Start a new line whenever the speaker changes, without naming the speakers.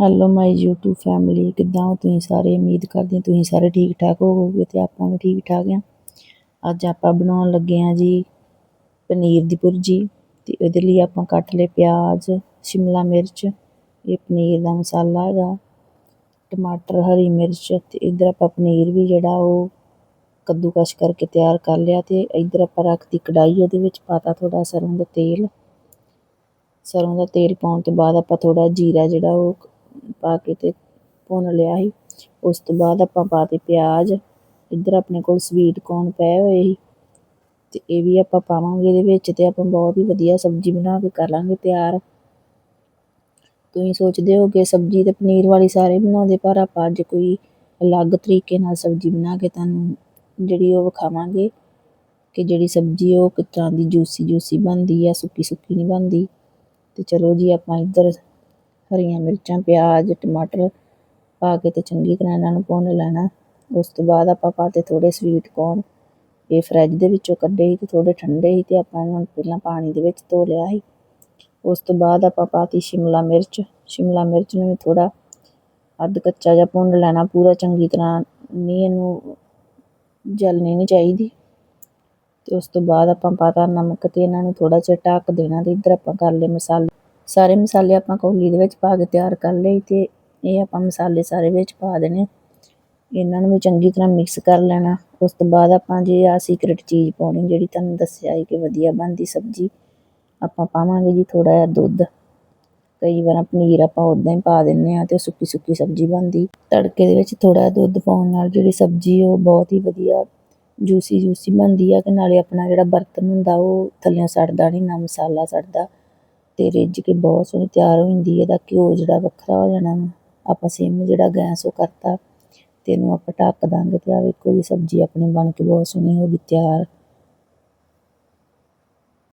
Hello ਮਾਈ YouTube family ਕਿੱਦਾਂ ਹੋ ਤੁਸੀਂ ਸਾਰੇ? ਉਮੀਦ ਕਰਦੀ ਹਾਂ ਤੁਸੀਂ ਸਾਰੇ ਠੀਕ ਠਾਕ ਹੋਵੋਗੇ ਤੇ ਆਪਾਂ ਵੀ ਠੀਕ ਠਾਕ ਹਾਂ। ਅੱਜ ਆਪਾਂ ਬਣਾਉਣ ਲੱਗੇ ਹਾਂ ਜੀ ਪਨੀਰ ਦੀ ਭੁਰਜੀ ਤੇ ਇਹਦੇ ਲਈ ਆਪਾਂ ਕੱਟ ਲਏ ਪਿਆਜ਼, ਸ਼ਿਮਲਾ ਮਿਰਚ, ਇਹ ਪਨੀਰ ਦਾ ਮਸਾਲਾ ਹੈਗਾ, ਟਮਾਟਰ, ਹਰੀ ਮਿਰਚ ਤੇ ਇੱਧਰ ਆਪਾਂ ਪਨੀਰ ਵੀ ਜਿਹੜਾ ਉਹ ਕੱਦੂਕਸ਼ ਕਰਕੇ ਤਿਆਰ ਕਰ ਲਿਆ ਤੇ ਇੱਧਰ ਆਪਾਂ ਰੱਖਤੀ ਕੜਾਈ ਉਹਦੇ ਵਿੱਚ ਪਾਤਾ ਥੋੜਾ ਸਰੋਂ ਦਾ ਤੇਲ। ਸਰੋਂ ਦਾ ਤੇਲ ਪਾਉਣ ਤੋਂ ਬਾਅਦ ਆਪਾਂ ਥੋੜਾ ਜੀਰਾ ਜਿਹੜਾ ਉਹ ਪਾ ਕੇ ਤੇ ਭੁੰਨ ਲਿਆ ਸੀ। ਉਸ ਤੋਂ ਬਾਅਦ ਆਪਾਂ ਪਾਤੇ ਪਿਆਜ਼। ਇੱਧਰ ਆਪਣੇ ਕੋਲ ਸਵੀਟ ਕੋਰਨ ਪਏ ਹੋਏ ਸੀ। ਤੇ ਇਹ ਵੀ ਆਪਾਂ ਪਾਵਾਂਗੇ ਇਹਦੇ ਵਿੱਚ ਤੇ ਆਪਾਂ ਬਹੁਤ ਹੀ ਵਧੀਆ ਸਬਜ਼ੀ ਬਣਾ ਕੇ ਕਰ ਲਾਂਗੇ ਤਿਆਰ। ਤੁਸੀਂ ਸੋਚਦੇ ਹੋ ਕਿ ਸਬਜ਼ੀ ਤੇ ਪਨੀਰ ਵਾਲੀ ਸਾਰੇ ਬਣਾਉਂਦੇ, ਪਰ ਆਪਾਂ ਅੱਜ ਕੋਈ ਅਲੱਗ ਤਰੀਕੇ ਨਾਲ ਸਬਜ਼ੀ ਬਣਾ ਕੇ ਤੁਹਾਨੂੰ ਜਿਹੜੀ ਉਹ ਵਿਖਾਵਾਂਗੇ ਕਿ ਜਿਹੜੀ ਸਬਜ਼ੀ ਉਹ ਕਿਸ ਤਰ੍ਹਾਂ ਦੀ ਜੂਸੀ ਜੂਸੀ ਬਣਦੀ ਆ ਸੁੱਕੀ ਸੁੱਕੀ ਨਹੀਂ ਬਣਦੀ। ਤੇ ਚਲੋ ਜੀ, ਆਪਾਂ ਇੱਧਰ ਹਰੀਆਂ ਮਿਰਚਾਂ, ਪਿਆਜ਼, ਟਮਾਟਰ ਪਾ ਕੇ ਤੇ ਚੰਗੀ ਤਰ੍ਹਾਂ ਇਹਨਾਂ ਨੂੰ ਭੁੰਨ ਲੈਣਾ। ਉਸ ਤੋਂ ਬਾਅਦ ਆਪਾਂ ਪਾਤੇ ਥੋੜੇ ਸਵੀਟ ਕੋਰਨ ਇਹ ਫਰਿੱਜ ਦੇ ਵਿੱਚੋਂ ਕੱਢੇ ਸੀ ਤੇ ਥੋੜੇ ਠੰਡੇ ਸੀ ਤੇ ਆਪਾਂ ਇਹਨਾਂ ਨੂੰ ਪਹਿਲਾਂ ਪਾਣੀ ਦੇ ਵਿੱਚ ਧੋ ਲਿਆ ਸੀ। ਉਸ ਤੋਂ ਬਾਅਦ ਆਪਾਂ ਪਾਤੀ ਸ਼ਿਮਲਾ ਮਿਰਚ। ਸ਼ਿਮਲਾ ਮਿਰਚ ਨੂੰ ਵੀ ਥੋੜਾ ਅੱਧ ਕੱਚਾ ਜਿਹਾ ਭੁੰਨ ਲੈਣਾ। ਪੂਰਾ ਚੰਗੀ ਤਰ੍ਹਾਂ ਨਹੀਂ ਇਹਨੂੰ ਜਲਣੀ ਨਹੀਂ ਚਾਹੀਦੀ। ਤੇ ਉਸ ਤੋਂ ਬਾਅਦ ਆਪਾਂ ਪਾਤਾ ਨਮਕ ਤੇ ਇਹਨਾਂ ਨੂੰ ਥੋੜਾ ਜਿਹਾ ਢੱਕ ਦੇਣਾ ਤੇ ਇੱਧਰ ਆਪਾਂ ਕਰ ਲਏ ਮਸਾਲੇ। ਸਾਰੇ ਮਸਾਲੇ ਆਪਾਂ ਕੌਲੀ ਦੇ ਵਿੱਚ ਪਾ ਕੇ ਤਿਆਰ ਕਰ ਲਈ ਤੇ ਇਹ ਆਪਾਂ ਮਸਾਲੇ ਸਾਰੇ ਵਿੱਚ ਪਾ ਦੇਣੇ। ਇਹਨਾਂ ਨੂੰ ਵੀ ਚੰਗੀ ਤਰ੍ਹਾਂ ਮਿਕਸ ਕਰ ਲੈਣਾ। ਉਸ ਤੋਂ ਬਾਅਦ ਆਪਾਂ ਜੇ ਆ ਸੀਕ੍ਰੇਟ ਚੀਜ਼ ਪਾਉਣੀ ਜਿਹੜੀ ਤੁਹਾਨੂੰ ਦੱਸਿਆ ਸੀ ਕਿ ਵਧੀਆ ਬਣਦੀ ਸਬਜ਼ੀ, ਆਪਾਂ ਪਾਵਾਂਗੇ ਜੀ ਥੋੜਾ ਜਿਹਾ ਦੁੱਧ। ਕਈ ਵਾਰ ਪਨੀਰ ਆਪਾਂ ਉਦਾਂ ਹੀ ਪਾ ਦਿੰਨੇ ਆ ਤੇ ਸੁੱਕੀ ਸੁੱਕੀ ਸਬਜ਼ੀ ਬਣਦੀ। ਤੜਕੇ ਦੇ ਵਿੱਚ ਥੋੜਾ ਦੁੱਧ ਪਾਉਣ ਨਾਲ ਜਿਹੜੀ ਸਬਜ਼ੀ ਉਹ ਬਹੁਤ ਹੀ ਵਧੀਆ ਜੂਸੀ ਜੂਸੀ ਬਣਦੀ ਆ ਕਿ ਨਾਲੇ ਆਪਣਾ ਜਿਹੜਾ ਬਰਤਨ ਹੁੰਦਾ ਉਹ ਥੱਲੇ ਸੜਦਾ ਨਹੀਂ ਨਾ ਮਸਾਲਾ ਸੜਦਾ। ਤੇ ਰਿੱਝ ਕੇ ਬਹੁਤ ਸੋਹਣੀ ਤਿਆਰ ਹੋ ਜਾਂਦੀ ਇਹਦਾ ਘਿਓ ਜਿਹੜਾ ਵੱਖਰਾ ਹੋ ਜਾਣਾ ਆਪਾਂ ਸਿਮ ਜਿਹੜਾ ਗੈਸ ਉਹ ਕਰਤਾ, ਤੇ ਇਹਨੂੰ ਆਪਾਂ ਢੱਕ ਦਾਂਗੇ ਤੇ ਆ ਵੇਖੋ ਜੀ, ਸਬਜ਼ੀ ਆਪਣੀ ਬਣ ਕੇ ਬਹੁਤ ਸੋਹਣੀ ਹੋ ਗਈ ਤਿਆਰ।